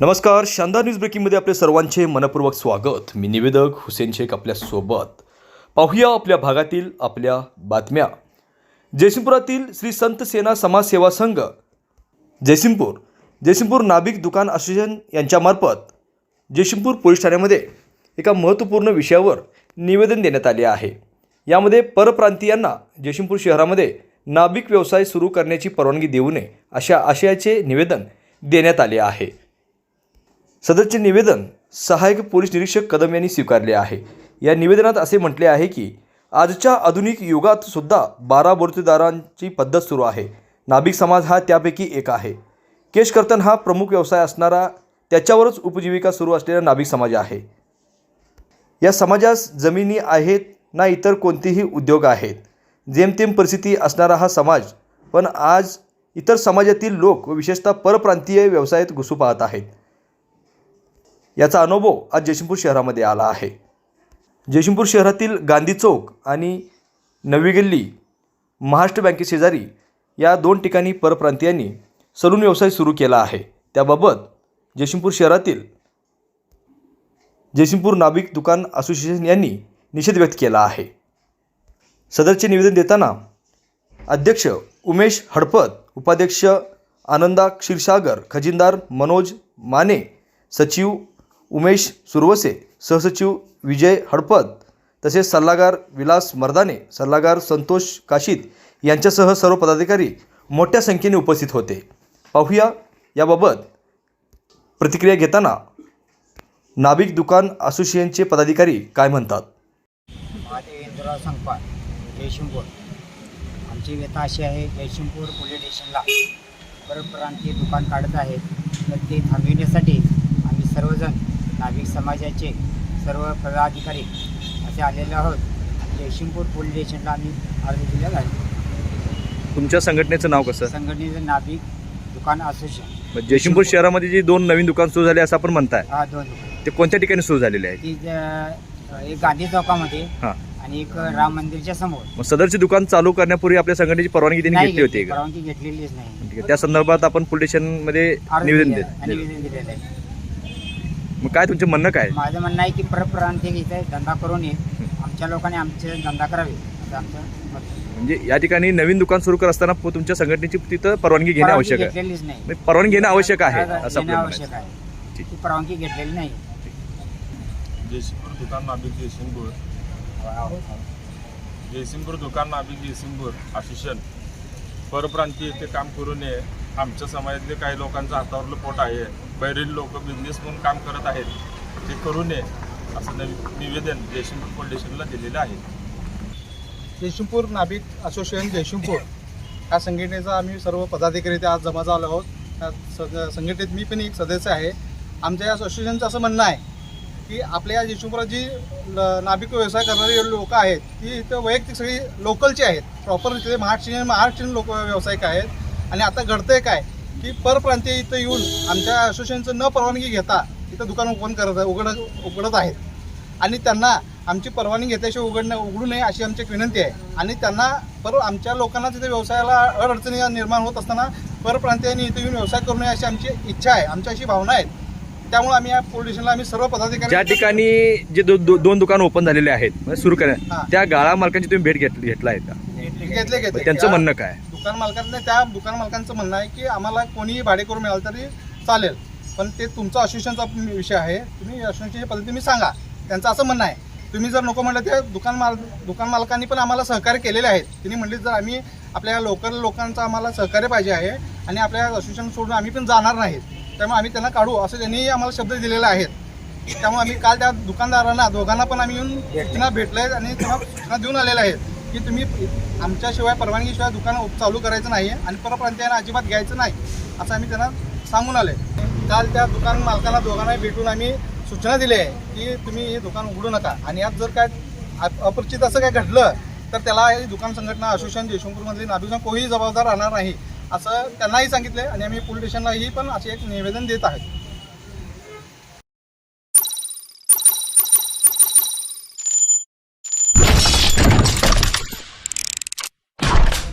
नमस्कार शानदार न्यूज ब्रेकिंगमध्ये आपले सर्वांचे मनपूर्वक स्वागत. मी निवेदक हुसेन शेख आपल्यासोबत पाहूया आपल्या भागातील आपल्या बातम्या. जयसिंगपुरातील श्री संत सेना समाजसेवा संघ जयसिंगपूर जयसिंगपूर नाभिक दुकान असोसिएशन यांच्यामार्फत जयसिंगपूर पोलीस ठाण्यामध्ये एका महत्त्वपूर्ण विषयावर निवेदन देण्यात आले आहे. यामध्ये परप्रांतीयांना जयसिंगपूर शहरामध्ये नाभिक व्यवसाय सुरू करण्याची परवानगी देऊ नये अशा आशयाचे निवेदन देण्यात आले आहे. सदरचे निवेदन सहाय्यक पोलीस निरीक्षक कदम यांनी स्वीकारले आहे. या निवेदनात असे म्हटले आहे की आजच्या आधुनिक युगात सुद्धा बारा बलुतेदारांची पद्धत सुरू आहे. नाभिक समाज हा त्यापैकी एक आहे. केश कर्तन हा प्रमुख व्यवसाय असणारा त्याच्यावरच उपजीविका सुरू असलेला नाभिक समाज आहे. या समाजास जमिनी आहेत ना इतर कोणतेही उद्योग आहेत. जेमतेम परिस्थिती असणारा हा समाज पण आज इतर समाजातील लोक व विशेषतः परप्रांतीय व्यवसायात घुसू पाहत आहेत. याचा अनुभव आज जयसिंगपूर शहरामध्ये आला आहे. जयसिंगपूर शहरातील गांधी चौक आणि नवी गल्ली महाराष्ट्र बँकेशेजारी या दोन ठिकाणी परप्रांतीयांनी सलून व्यवसाय सुरू केला आहे. त्याबाबत जयसिंगपूर शहरातील जयसिंगपूर नाभिक दुकान असोसिएशन यांनी निषेध व्यक्त केला आहे. सदरचे निवेदन देताना अध्यक्ष उमेश हडपत उपाध्यक्ष आनंदा क्षीरसागर खजिनदार मनोज माने सचिव उमेश सुरवसे सहसचिव विजय हडपत तसेच सल्लागार विलास मर्दाने सल्लागार संतोष काशीद यांच्यासह सर्व पदाधिकारी मोठ्या संख्येने उपस्थित होते. पाहूया याबाबत प्रतिक्रिया घेताना नाभिक दुकान असोसिएशनचे पदाधिकारी काय म्हणतात? जयशिंगपूर आमची व्यथा अशी आहे जयशिंगपूर पोलीस स्टेशनला परप्रांतीय दुकान काढत आहेत. तर ते थांबविण्यासाठी आम्ही सर्वजण नाभिक समाजाचे सर्व पदाधिकारी असे आलेले आहोत. आणि जयशिंगपूर पोलीस स्टेशनला आम्ही अर्ज दिलेला आहे तुमच्या संघटनेचं नाव कसं? संघटनेचं नाभिक दुकान असोसिएशन. जयसिंगपूर शहरामध्ये जी दोन नवीन दुकान सुरू झाले असं आपण म्हणताय हा दोन ते कोणत्या ठिकाणी सुरू झालेले आहेत? ती एक गांधी चौकामध्ये हां. आणि एक राम मंदिरच्या समोर. मग सदरचे दुकान चालू करण्यापूर्वी आपल्या संघटनेची परवानगी त्यांनी घेतली होती परवानगी घेतलेलीच नाही. आहे. त्या संदर्भात आपण पोलीस स्टेशनमध्ये अर्ज निवेदन दिलेला आहे, देत निवेदन दिलेलं आहे मग काय तुमचं म्हणणं काय? माझं म्हणणं आहे की परप्रांतीय इथे धंदा करू नये आमच्या लोकांनी आमचे धंदा करावे. असं आमचं मत आहे. म्हणजे या ठिकाणी नवीन दुकान सुरू करत असताना प- तुमच्या संघटनेची तिथं परवानगी घेणे परवानगी आवश्यक आहे. घेतलेलीच नाही. म्हणजे परवानगी घेणं आवश्यक आहे असं आपलं आवश्यक. आहे. ठीक. ती परवानगी घेतलेली नाही. जयसिंगपूर दुकान नाभिक जयसिंगपूर. जयसिंगपूर दुकान नाभिक जयसिंगपूर असोसिएशन परप्रांतीय येथे काम करू नये आमच्या समाजातले काही लोकांचं हातावरलं पोट आहे. बैरील लोक बिझनेस म्हणून काम करत आहेत. ते करू नये असं निवेदन जयसिंगपूर फाउंडेशनला दिलेलं आहे. जयशिंगपूर नाभिक असोसिएशन जयशिंगपूर या संघटनेचा आम्ही सर्व पदाधिकारी इथे आज जमा झालो आहोत. त्या स- संघटनेत मी पण एक सदस्य आहे. आमच्या या असोसिएशनचं असं म्हणणं आहे की आपल्या या जयशिंगपुरात जी ल- नाभिक व्यवसाय करणारी लोक आहेत ती इथं वैयक्तिक सगळी लोकलची आहेत. प्रॉपर इथले महाराष्ट्रीयन महाराष्ट्रीयन लोक व्यावसायिक आहेत. आणि आता घडतंय काय? की परप्रांतीय इथं येऊन आमच्या असोसिएशनचं न परवानगी घेता इथं दुकान ओपन करत उघड उघडत आहेत. आणि त्यांना आमची परवानगी घेतल्याशिवाय उघडणं उघडू नये अशी आमची एक विनंती आहे. आणि त्यांना पर आमच्या लोकांना तिथे व्यवसायाला अडचणी निर्माण होत असताना परप्रांतीयांनी इथे येऊन व्यवसाय करू नये अशी आमची इच्छा आहे आमची अशी भावना आहे त्यामुळे आम्ही या पोलीस स्टेशनला आम्ही सर्व पदाधिकारी ज्या ठिकाणी जे दो, दो, दोन दुकान ओपन झालेले आहेत म्हणजे सुरू करण्या हां. त्या गाळा मालकांची तुम्ही भेट घेतली घेतला आहे का? घेतले घेतले. त्यांचं त्या म्हणणं काय? दुकान मालकांना त्या दुकान मालकांचं म्हणणं आहे की आम्हाला कोणीही भाडेकरू मिळालं तरी चालेल. पण ते तुमचा असोसिएशनचा विषय आहे. तुम्ही असोसिएशनच्या पद्धती तुम्ही सांगा. त्यांचं असं म्हणणं आहे. तुम्ही जर नको म्हटलं ते दुकान माल दुकान मालकांनी पण आम्हाला सहकार्य केलेले आहेत. तिने म्हटली जर आम्ही आपल्या लोकल लोकांचं आम्हाला सहकार्य पाहिजे आहे आणि आपल्या असोसिएशन सोडून आम्ही पण जाणार नाहीत त्यामुळे आम्ही त्यांना काढू. असं त्यांनी आम्हाला शब्द दिलेले आहेत त्यामुळे आम्ही काल त्या दुकानदारांना दोघांना पण आम्ही येऊन त्यांना भेटलं आहे आणि त्यांना सूचना देऊन आलेल्या आहेत. की तुम्ही आमच्याशिवाय परवानगीशिवाय दुकान चालू करायचं नाही आहे आणि परप्रांतीयांना अजिबात घ्यायचं नाही असं आम्ही त्यांना सांगून आले काल त्या दुकान मालकांना दोघांना भेटून आम्ही सूचना दिली आहे की तुम्ही हे दुकान उघडू नका. आणि यात जर काय अप- अपरिचित असं काय घडलं तर त्याला दुकान संघटना असोसिएशन जयशंकरमधली नाभिक कोणीही जबाबदार राहणार नाही असं त्यांनाही सांगितलं आणि आम्ही पोलीस स्टेशनलाही पण असे एक निवेदन देत आहेत.